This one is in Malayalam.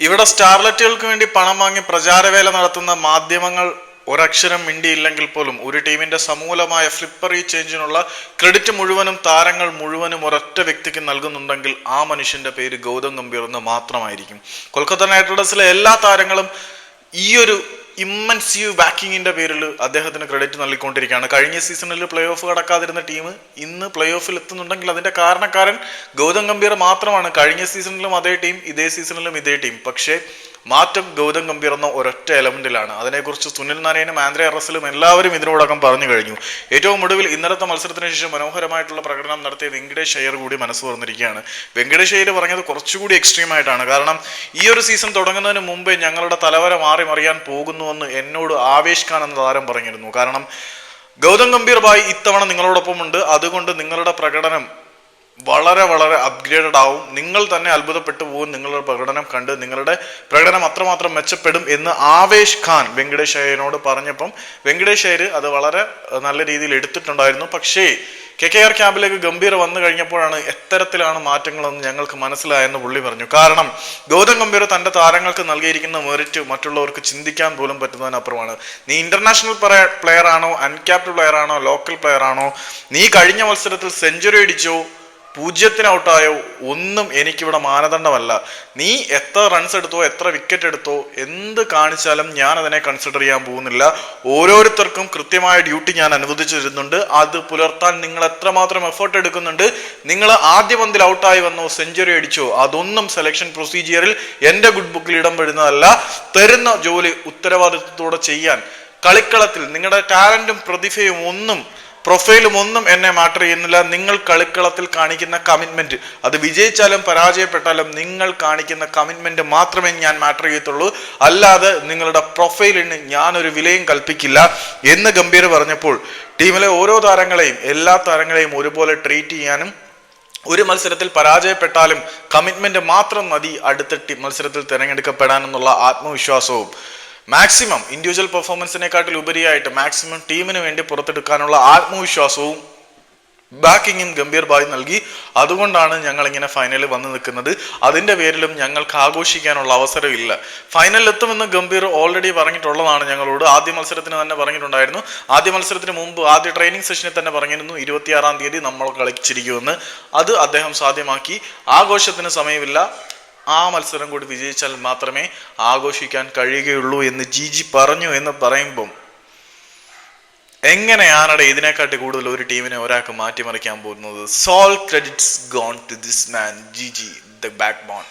ഇവിടെ സ്റ്റാർലറ്റുകൾക്ക് വേണ്ടി പണം വാങ്ങി പ്രചാരവേല നടത്തുന്ന മാധ്യമങ്ങൾ ഒരക്ഷരം മിണ്ടിയില്ലെങ്കിൽ പോലും ഒരു ടീമിന്റെ സമൂലമായ ഫ്ലിപ്പറി ചേഞ്ചിനുള്ള ക്രെഡിറ്റ് മുഴുവനും താരങ്ങൾ മുഴുവനും ഒരൊറ്റ വ്യക്തിക്ക് നൽകുന്നുണ്ടെങ്കിൽ ആ മനുഷ്യന്റെ പേര് ഗൗതം ഗംഭീർ എന്ന് മാത്രമായിരിക്കും. കൊൽക്കത്ത നൈറ്റ് റൈഡേഴ്സിലെ എല്ലാ താരങ്ങളും ഈ ഒരു ഇമ്മൻസീവ് ബാക്കിങ്ങിന്റെ പേരിൽ അദ്ദേഹത്തിന് ക്രെഡിറ്റ് നൽകിക്കൊണ്ടിരിക്കുകയാണ്. കഴിഞ്ഞ സീസണിൽ പ്ലേ ഓഫ് കടക്കാതിരുന്ന ടീം ഇന്ന് പ്ലേ ഓഫിൽ എത്തുന്നുണ്ടെങ്കിൽ അതിന്റെ കാരണക്കാരൻ ഗൗതം ഗംഭീർ മാത്രമാണ്. കഴിഞ്ഞ സീസണിലും അതേ ടീം ഇതേ സീസണിലും ഇതേ ടീം പക്ഷേ മാറ്റം ഗൗതം ഗംഭീർ എന്ന ഒരൊറ്റ എലമെന്റിലാണ്. അതിനെക്കുറിച്ച് സുനിൽ നാരായണനും ആന്ധ്ര റസലും എല്ലാവരും ഇതിനോടകം പറഞ്ഞു കഴിഞ്ഞു. ഏറ്റവും ഒടുവിൽ ഇന്നലത്തെ മത്സരത്തിന് ശേഷം മനോഹരമായിട്ടുള്ള പ്രകടനം നടത്തിയ വെങ്കടേഷ് അയ്യർ കൂടി മനസ്സ് തുറന്നിരിക്കുകയാണ്. വെങ്കടേഷ് അയ്യർ പറഞ്ഞത് കുറച്ചുകൂടി എക്സ്ട്രീം ആയിട്ടാണ്. കാരണം ഈ ഒരു സീസൺ തുടങ്ങുന്നതിന് മുമ്പേ ഞങ്ങളുടെ തലവര മാറി മറിയാൻ പോകുന്നുവെന്ന് എന്നോട് ആവേശ് ഖാൻ എന്ന താരം പറഞ്ഞിരുന്നു. കാരണം ഗൗതം ഗംഭീർ ഭായ് ഇത്തവണ നിങ്ങളോടൊപ്പം ഉണ്ട് അതുകൊണ്ട് നിങ്ങളുടെ പ്രകടനം വളരെ വളരെ അപ്ഗ്രേഡഡ് ആവും. നിങ്ങൾ തന്നെ അത്ഭുതപ്പെട്ടു പോകും. നിങ്ങളുടെ പ്രകടനം കണ്ട് നിങ്ങളുടെ പ്രകടനം അത്രമാത്രം മെച്ചപ്പെടും എന്ന് ആവേശ് ഖാൻ വെങ്കടേഷ് അയ്യനോട് പറഞ്ഞപ്പം വെങ്കടേഷ് അയ്യർ അത് വളരെ നല്ല രീതിയിൽ എടുത്തിട്ടുണ്ടായിരുന്നു. പക്ഷേ കെ കെ ആർ ക്യാമ്പിലേക്ക് ഗംഭീർ വന്നു കഴിഞ്ഞപ്പോഴാണ് എത്തരത്തിലാണ് മാറ്റങ്ങളെന്ന് ഞങ്ങൾക്ക് മനസ്സിലായെന്ന് പുള്ളി പറഞ്ഞു. കാരണം ഗൗതം ഗംഭീർ തന്റെ താരങ്ങൾക്ക് നൽകിയിരിക്കുന്ന മെറിറ്റ് മറ്റുള്ളവർക്ക് ചിന്തിക്കാൻ പോലും പറ്റുന്നതിനപ്പുറമാണ്. നീ ഇന്റർനാഷണൽ പ്ലെയർ ആണോ അൺക്യാപ്ഡ് പ്ലെയർ ആണോ ലോക്കൽ പ്ലെയർ ആണോ നീ കഴിഞ്ഞ മത്സരത്തിൽ സെഞ്ചുറി അടിച്ചോ പൂജ്യത്തിന് ഔട്ടായോ ഒന്നും എനിക്കിവിടെ മാനദണ്ഡമല്ല. നീ എത്ര റൺസ് എടുത്തോ എത്ര വിക്കറ്റ് എടുത്തോ എന്ത് കാണിച്ചാലും ഞാൻ അതിനെ കൺസിഡർ ചെയ്യാൻ പോകുന്നില്ല. ഓരോരുത്തർക്കും കൃത്യമായ ഡ്യൂട്ടി ഞാൻ അനുവദിച്ചു തരുന്നുണ്ട്. അത് പുലർത്താൻ നിങ്ങൾ എത്രമാത്രം എഫേർട്ട് എടുക്കുന്നുണ്ട്. നിങ്ങൾ ആദ്യ പന്തിൽ ഔട്ടായി വന്നോ സെഞ്ചുറി അടിച്ചോ അതൊന്നും സെലക്ഷൻ പ്രൊസീജിയറിൽ എന്റെ ഗുഡ് ബുക്കിൽ ഇടം വരുന്നതല്ല. തരുന്ന ജോലി ഉത്തരവാദിത്വത്തോടെ ചെയ്യാൻ. കളിക്കളത്തിൽ നിങ്ങളുടെ ടാലന്റും പ്രതിഭയും ഒന്നും പ്രൊഫൈലും ഒന്നും എന്നെ മാറ്റർ ചെയ്യുന്നില്ല. നിങ്ങൾ കളിക്കളത്തിൽ കാണിക്കുന്ന കമ്മിറ്റ്മെന്റ് അത് വിജയിച്ചാലും പരാജയപ്പെട്ടാലും നിങ്ങൾ കാണിക്കുന്ന കമ്മിറ്റ്മെന്റ് മാത്രമേ ഞാൻ മാറ്റർ ചെയ്യത്തുള്ളൂ. അല്ലാതെ നിങ്ങളുടെ പ്രൊഫൈലിന് ഞാനൊരു വിലയും കൽപ്പിക്കില്ല എന്ന് ഗംഭീർ പറഞ്ഞപ്പോൾ ടീമിലെ ഓരോ താരങ്ങളെയും എല്ലാ താരങ്ങളെയും ഒരുപോലെ ട്രീറ്റ് ചെയ്യാനും ഒരു മത്സരത്തിൽ പരാജയപ്പെട്ടാലും കമ്മിറ്റ്മെന്റ് മാത്രം മതി അടുത്ത മത്സരത്തിൽ തിരഞ്ഞെടുക്കപ്പെടാനെന്നുള്ള ആത്മവിശ്വാസവും. മാക്സിമം ഇൻഡിവിജ്വൽ പെർഫോമൻസിനെക്കാട്ടിൽ ഉപരിയായിട്ട് മാക്സിമം ടീമിന് വേണ്ടി പുറത്തെടുക്കാനുള്ള ആത്മവിശ്വാസവും ബാക്കിങ്ങും ഗംഭീർ ബായ് നൽകി. അതുകൊണ്ടാണ് ഞങ്ങൾ ഇങ്ങനെ ഫൈനലിൽ വന്നു നിൽക്കുന്നത്. അതിന്റെ പേരിലും ഞങ്ങൾക്ക് ആഘോഷിക്കാനുള്ള അവസരമില്ല. ഫൈനലിൽ എത്തുമെന്ന് ഗംഭീർ ഓൾറെഡി പറഞ്ഞിട്ടുള്ളതാണ് ഞങ്ങളോട്. ആദ്യ മത്സരത്തിന് തന്നെ പറഞ്ഞിട്ടുണ്ടായിരുന്നു. ആദ്യ മത്സരത്തിന് മുമ്പ് ആദ്യ ട്രെയിനിങ് സെഷനിൽ തന്നെ പറഞ്ഞിരുന്നു. ഇരുപത്തിയാറാം തീയതി നമ്മൾ കളിച്ചിരിക്കുമെന്ന്. അത് അദ്ദേഹം സാധ്യമാക്കി. ആഘോഷത്തിന് സമയമില്ല. ആ മത്സരം കൂടി വിജയിച്ചാൽ മാത്രമേ ആഘോഷിക്കാൻ കഴിയുകയുള്ളൂ എന്ന് ജി ജി പറഞ്ഞു എന്ന് പറയുമ്പം എങ്ങനെയാണടെ ഇതിനെക്കാട്ടി കൂടുതൽ ഒരു ടീമിനെ ഒരാൾക്ക് മാറ്റിമറിക്കാൻ പോകുന്നത്? Sole credits gone to this man G G the backbone